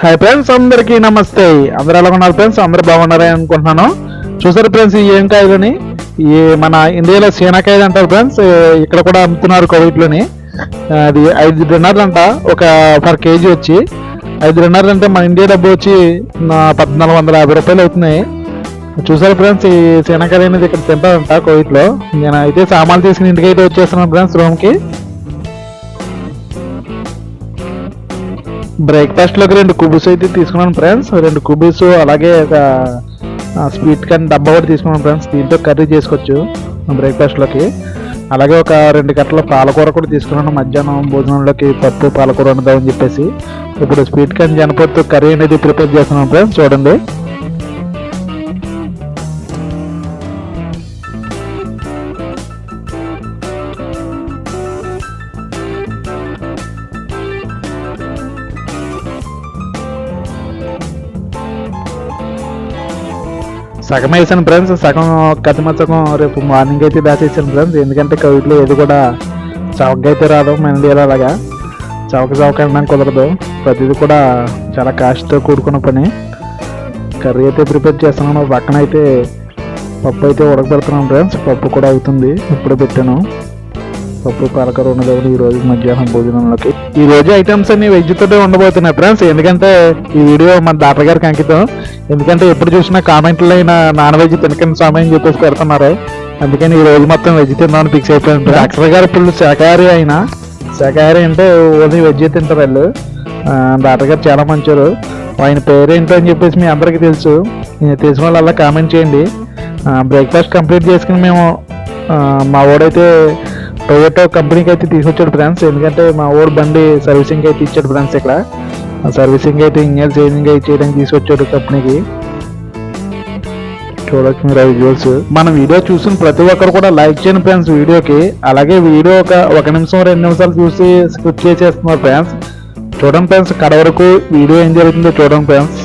Hi friends అందరికీ నమస్తే. అందరూ ఎలా ఉన్నారు ఫ్రెండ్స్ అందరూ బాగున్నారని అనుకుంటున్నాను. చూసారు ఫ్రెండ్స్ ఈ ఏం కాయలని? ఈ మన ఇండియాలో సీనాకాయ అంటారు ఫ్రెండ్స్ ఇక్కడ కూడా అమ్ముతున్నారు కోవిడ్లోని. అది ఐదు డిన్నర్లు అంట ఒక పర్ కేజీ వచ్చి. ఐదు డిన్నర్లు అంటే మన ఇండియా డబ్బు వచ్చి పద్నాలుగు వందల యాభై రూపాయలు అవుతున్నాయి. చూసారు ఫ్రెండ్స్ ఈ సీనాకాయ అనేది ఇక్కడ తింటారంట కోవిడ్లో. నేను అయితే సామాన్లు తీసుకుని ఇంటికి అయితే వచ్చేస్తున్నాను ఫ్రెండ్స్ రూమ్కి బ్రేక్ఫాస్ట్లోకి రెండు కుబీస్ అయితే తీసుకున్నాను ఫ్రెండ్స్. రెండు కుబీస్ అలాగే ఒక స్వీట్ కానీ డబ్బా కూడా తీసుకున్నాను ఫ్రెండ్స్. దీంతో కర్రీ చేసుకోవచ్చు బ్రేక్ఫాస్ట్లోకి. అలాగే ఒక రెండు కట్టల పాలకూర కూడా తీసుకున్నాను. మధ్యాహ్నం భోజనంలోకి పప్పు పాలకూర వండుదామని చెప్పేసి. ఇప్పుడు స్వీట్ కానీ జనపత్తు కర్రీ అనేది ప్రిపేర్ చేస్తున్నాను ఫ్రెండ్స్. చూడండి. సగం వేసాను ఫ్రెండ్స్ సగం కతిమ సగం రేపు మార్నింగ్ అయితే దాచేసాను ఫ్రెండ్స్ ఎందుకంటే కవిట్లో ఏది కూడా చవక అయితే రాదు. మన ఇండియాలో అలాగా. చవక చవక అనడానికి కుదరదు. ప్రతిదీ కూడా చాలా కాస్ట్తో కూడుకున్న పని. కర్రీ అయితే ప్రిపేర్ చేస్తున్నాను. పక్కన అయితే పప్పు అయితే ఉడకబెడుతున్నాను ఫ్రెండ్స్ పప్పు కూడా అవుతుంది. ఇప్పుడే పెట్టాను. పప్పు పాలకూర ఉన్నది ఈ రోజు మధ్యాహ్నం భోజనంలోకి ఈ రోజు ఐటమ్స్ అన్ని వెజ్ తోటే ఉండబోతున్నాయి ఫ్రెండ్స్ ఎందుకంటే ఈ వీడియో మన డాక్టర్ గారికి అంకితం. ఎందుకంటే ఎప్పుడు చూసినా కామెంట్లు అయినా నాన్ వెజ్ తినకండి స్వామి అని చెప్పేసి పెడుతున్నారు అందుకని ఈ రోజు మొత్తం వెజ్ తిందామని ఫిక్స్ అయిపోయాను డాక్టర్ గారు ఇప్పుడు శాఖాహారి అయినా శాఖాహారి అంటే ఓన్లీ వెజ్ తింటారు వాళ్ళు. డాక్టర్ గారు చాలా మంచోరు. ఆయన పేరేంటో అని చెప్పేసి మీ అందరికీ తెలుసు. తెలిసిన తెలిసిన అలా కామెంట్ చేయండి. బ్రేక్ఫాస్ట్ కంప్లీట్ చేసుకుని మేము మా వాడైతే టొయోటో కంపెనీకి అయితే తీసుకొచ్చాడు ఫ్రెండ్స్ ఎందుకంటే మా ఓడి బండి సర్వీసింగ్ అయితే ఇచ్చాడు ఫ్రెండ్స్ ఇక్కడ. సర్వీసింగ్ అయితే ఇంజన్ చేంజింగ్ అయితే చేయడానికి తీసుకొచ్చాడు కంపెనీకి చూడొచ్చు మీరు విజువల్స్ వీడియో చూసిన ప్రతి ఒక్కరు కూడా లైక్ చేయండి ఫ్రెండ్స్ వీడియోకి అలాగే వీడియో ఒక ఒక నిమిషం రెండు నిమిషాలు చూసి స్కిప్ చేసేస్తున్నారు ఫ్రెండ్స్ చూడండి ఫ్రెండ్స్ కడ వరకు వీడియో ఏం జరుగుతుందో చూడండి ఫ్రెండ్స్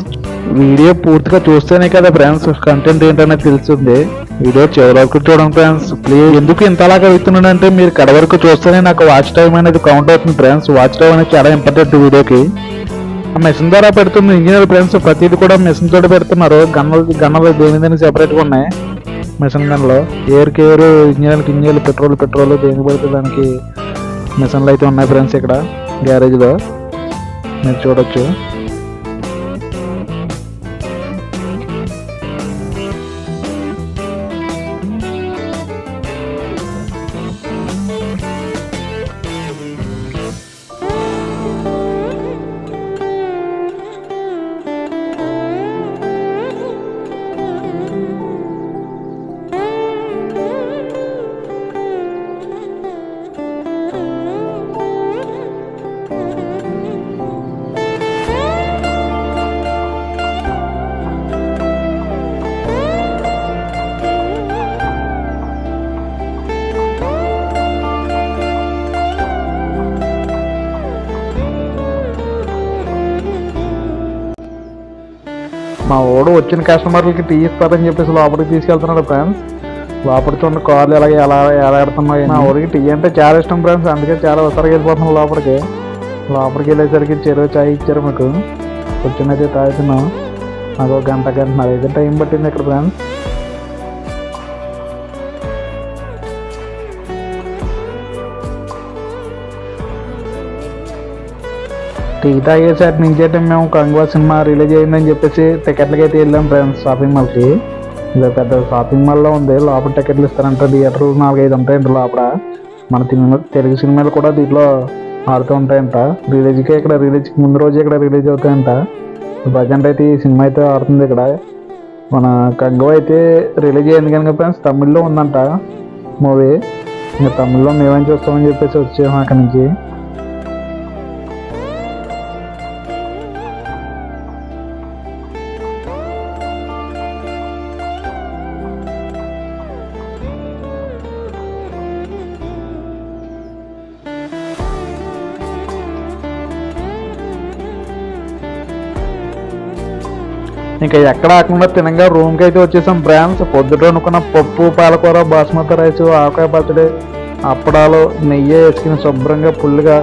వీడియో పూర్తిగా చూస్తేనే కదా ఫ్రెండ్స్ కంటెంట్ ఏంటనేది తెలుస్తుంది. వీడియో చివరి వరకు చూడండి ఫ్రెండ్స్. ప్లీజ్. ఎందుకు ఇంతలాగా వెళ్తున్నానంటే మీరు కడ వరకు చూస్తేనే నాకు వాచ్ టైం అనేది కౌంట్ అవుతుంది ఫ్రెండ్స్. వాచ్ టైం అనేది చాలా ఇంపార్టెంట్ వీడియోకి. ఆ మెషిన్ ద్వారా పెడుతున్న ఇంజనీర్ ఫ్రెండ్స్ ప్రతిదీ కూడా మెషిన్ తోటి పెడుతున్నారు. గన్నలు గన్నలు దేని దేని సెపరేట్గా ఉన్నాయి. మెషిన్ గన్లో ఎయిర్ ఎయిర్ ఇంజనీర్కి ఇంజనీర్ పెట్రోల్ పెట్రోల్ దేనికి పడితే దానికి మిషన్లు అయితే ఉన్నాయి ఫ్రెండ్స్ ఇక్కడ. గ్యారేజ్లో మీరు చూడొచ్చు. మా ఓడు వచ్చిన కస్టమర్లకి టీ ఇస్తారని చెప్పేసి లోపలికి తీసుకెళ్తున్నాడు ఫ్రెండ్స్. లోపలికి ఉన్న కార్లు ఎలాగ ఎలా ఎలాడుతున్నాయి మా ఊరికి టీ అంటే చాలా ఇష్టం ఫ్రెండ్స్. అందుకే చాలా ఉత్తరగా వెళ్ళిపోతున్నాం లోపలికి. లోపలికి వెళ్ళేసరికి చెరువు చాయ్ ఇచ్చారు మాకు. అయితే తాగుతున్నాం. నాకు ఒక గంట గంట అయితే టైం పట్టింది ఇక్కడ ఫ్రెండ్స్. టీ తాగేసారి నుంచి అయితే మేము కంగువా సినిమా రిలీజ్ అయిందని చెప్పేసి టికెట్లకి అయితే వెళ్ళాం ఫ్రెండ్స్ షాపింగ్ మాల్కి ఇది పెద్ద షాపింగ్ మాల్లో ఉంది లోపల టికెట్లు ఇస్తారంట థియేటర్లు నాలుగైదు ఉంటాయంట లోపల. మన సినిమా తెలుగు సినిమాలు కూడా దీంట్లో ఆడుతూ ఉంటాయంట. రిలీజ్కే ఇక్కడ రిలీజ్కి ముందు రోజు ఇక్కడ రిలీజ్ అవుతాయంట. ప్రజెంట్ అయితే ఈ సినిమా అయితే ఆడుతుంది ఇక్కడ. మన కంగువ అయితే రిలీజ్ అయింది కనుక ఫ్రెండ్స్ తమిళ్ళో ఉందంట మూవీ ఇంకా తమిళ్ళో మేమేం చూస్తామని చెప్పేసి వచ్చాము అక్కడి నుంచి. ఇంకా ఎక్కడ ఆకుండా తినగా రూమ్కి అయితే వచ్చేసాం బ్రాండ్స్ పొద్దుట అనుకున్న పప్పు పాలకూర బాస్మతి రైస్ ఆకాయ పచ్చడి అప్పడాలు నెయ్యి వేసుకుని శుభ్రంగా ఫుల్గా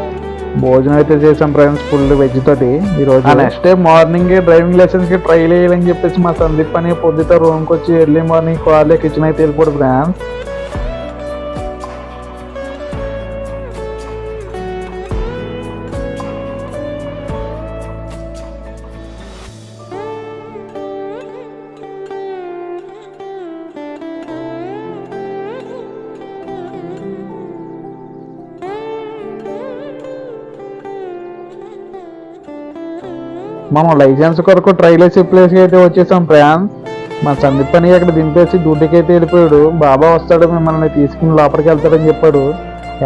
భోజనం అయితే చేసాం ఫ్రెండ్స్ ఫుల్ వెజ్ తోటి ఈరోజు. నెక్స్ట్ డే మార్నింగ్ డ్రైవింగ్ లైసెన్స్కి ట్రైల్ వేయాలని చెప్పేసి మా సందీప్ అని పొద్దుట రూమ్కి వచ్చి ఎర్లీ మార్నింగ్ కార్లో కిచెన్ అయితే వెళ్ళిపోడు ఫ్రెండ్స్. మనం లైసెన్స్ కొరకు ట్రైల్ వేసే ప్లేస్కి అయితే వచ్చేసాం ఫ్రెండ్స్ మా సందీప్ అని అక్కడ దింపేసి డ్యూటీకి అయితే వెళ్ళిపోయాడు. బాబా వస్తాడు మిమ్మల్ని తీసుకుని లోపలికి వెళ్తాడని చెప్పాడు.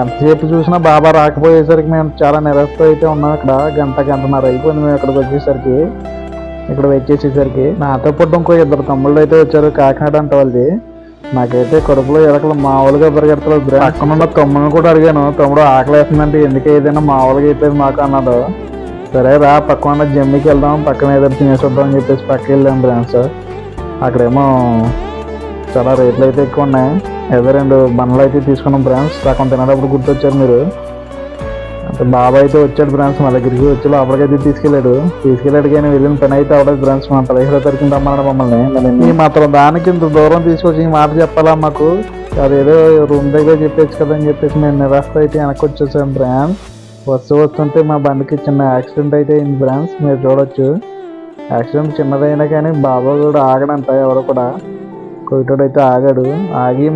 ఎంతసేపు చూసినా బాబా రాకపోయేసరికి మేము చాలా నిరసతో అయితే ఉన్నాం ఇక్కడ గంట గంటన్నర అయిపోయింది మేము ఇక్కడికి వచ్చేసరికి. ఇక్కడ వెయిట్ చేసేసరికి నాతో పాటు ఇంకో ఇద్దరు తమ్ముళ్ళు అయితే వచ్చారు కాకినాడ అంటే వాళ్ళది. నాకైతే కడుపులో ఎలకలు మామూలుగా పరిగెడతారు పక్కన ఉన్న తమ్ముడిని కూడా అడిగాను. తమ్ముడు ఆకలి వేస్తుందంటే ఎందుకు ఏదైనా మామూలుగా అయిపోయింది మాకు అన్నాడు. సరే రా పక్కన జమ్మికి వెళ్దాం పక్కన ఏదైనా తినేసి వద్దాం అని చెప్పేసి పక్కకి వెళ్ళాం ఫ్రెండ్స్ అక్కడేమో చాలా రేట్లు అయితే ఎక్కువ ఉన్నాయి. ఏదో రెండు బండ్లు అయితే తీసుకున్నాం ఫ్రెండ్స్ రకం తినేటప్పుడు గుర్తొచ్చారు మీరు. అంటే బాబా అయితే వచ్చాడు ఫ్రెండ్స్ మా దగ్గరికి వచ్చి లోపలికైతే తీసుకెళ్ళాడు. తీసుకెళ్ళాడు కానీ వెళ్ళిన పని అయితే అవడదు ఫ్రెండ్స్ మా పదిహేడో తరగతి రమ్మన్నాడు మమ్మల్ని. మరి ఈ మాత్రం దానికి ఇంత దూరం తీసుకొచ్చి ఈ మాట చెప్పాలా మాకు? అదేదో రూమ్ దగ్గర చెప్పేసి కదా అని చెప్పేసి నేను నిరాశ అయితే వెనక్కి వచ్చేసాను ఫ్రెండ్స్ వస్తూ వస్తుంటే మా బండికి చిన్న యాక్సిడెంట్ అయితే అయింది ఫ్రెండ్స్ మీరు చూడొచ్చు. యాక్సిడెంట్ చిన్నదైనా కానీ బాబా కూడా ఆగడంట ఎవరు కూడా. కొయిటోడు అయితే ఆగాడు. ఆగి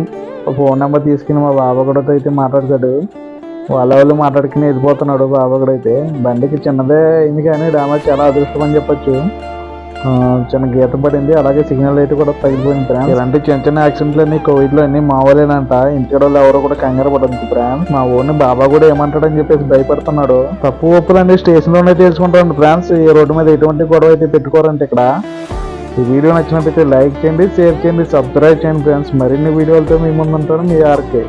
ఫోన్ నెంబర్ తీసుకుని మా బాబా కూడా అయితే మాట్లాడతాడు. వాళ్ళ వాళ్ళు మాట్లాడుకుని వెళ్ళిపోతున్నాడు బాబా కూడా అయితే. బండికి చిన్నదే అయింది కానీ డామేజ్ చాలా అదృష్టం అని చెప్పొచ్చు. చిన్న గీత పడింది. అలాగే సిగ్నల్ అయితే కూడా తగిలిపోయింది బ్రాండ్ ఇలాంటి చిన్న చిన్న యాక్సిడెంట్లు అన్ని కోవిడ్లో అన్ని మామూలేనంట ఇంటి వాళ్ళు ఎవరు కూడా కంగారు పడదు బ్రాండ్ మా ఊరిని బాబా కూడా ఏమంటాడని చెప్పేసి భయపడుతున్నాడు. తప్పు ఒప్పులు అన్ని స్టేషన్లోనే తెలుసుకుంటాను ఫ్రెండ్స్. ఈ రోడ్డు మీద ఎటువంటి గొడవ అయితే పెట్టుకోరంటే ఇక్కడ. ఈ వీడియో నచ్చినట్లయితే లైక్ చేయండి షేర్ చేయండి సబ్స్క్రైబ్ చేయండి ఫ్రెండ్స్. మరిన్ని వీడియోలతో మీ ముందు ఉంటాను మీ ఆర్కే.